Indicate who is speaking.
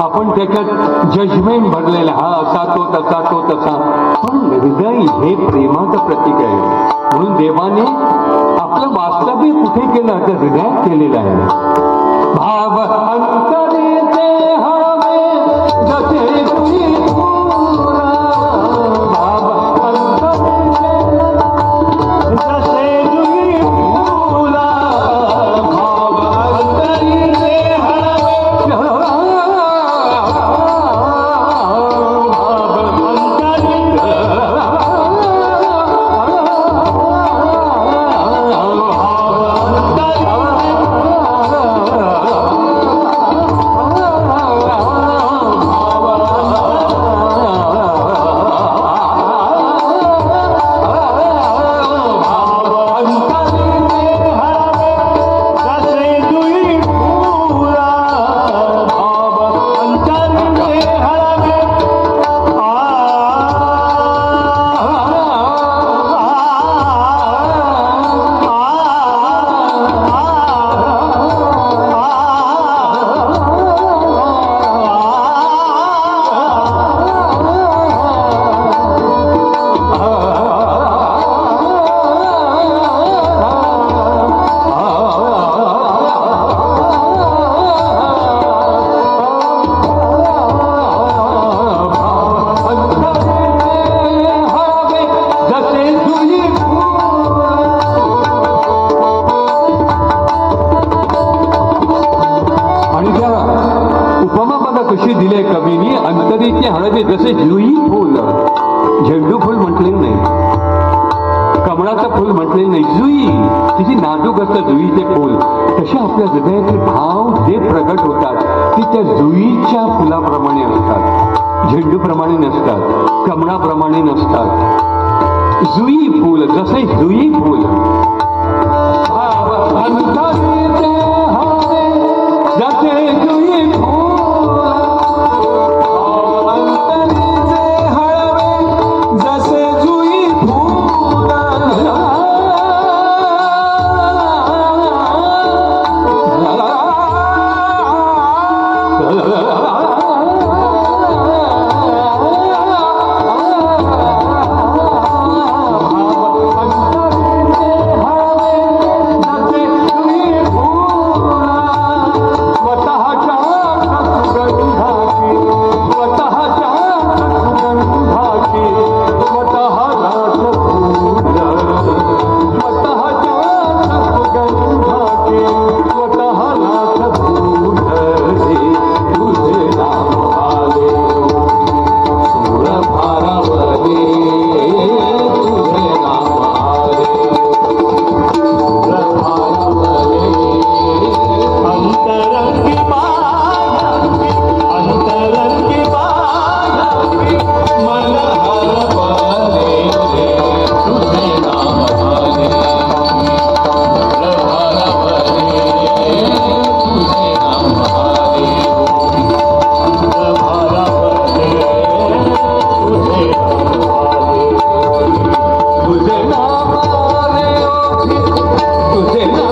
Speaker 1: आपण त्याच्यात जजमेंट भरलेला हा असा तो तसा तो तसा. पण हृदय हे प्रेमाचं प्रतीक आहे. म्हणून देवाने आपलं वास्तव्य कुठे केलं? तर हृदयात केलेलं आहे. भाव उपमा बघा कशी दिले कवीनी अंतरीचे हळदी जसे जुई फुल झेंडू फुल म्हटले नाही कमळाचं फुल म्हटले नाही जुई तिची नाजूक असतं जुईचे फुल तसे आपल्या हृदयाचे भाव जे प्रगट होतात ते त्या जुईच्या फुलाप्रमाणे असतात झेंडूप्रमाणे नसतात कमळाप्रमाणे नसतात जुई फुल जसे जुई फुल
Speaker 2: तुझे ना रे ओ तुझे
Speaker 1: ना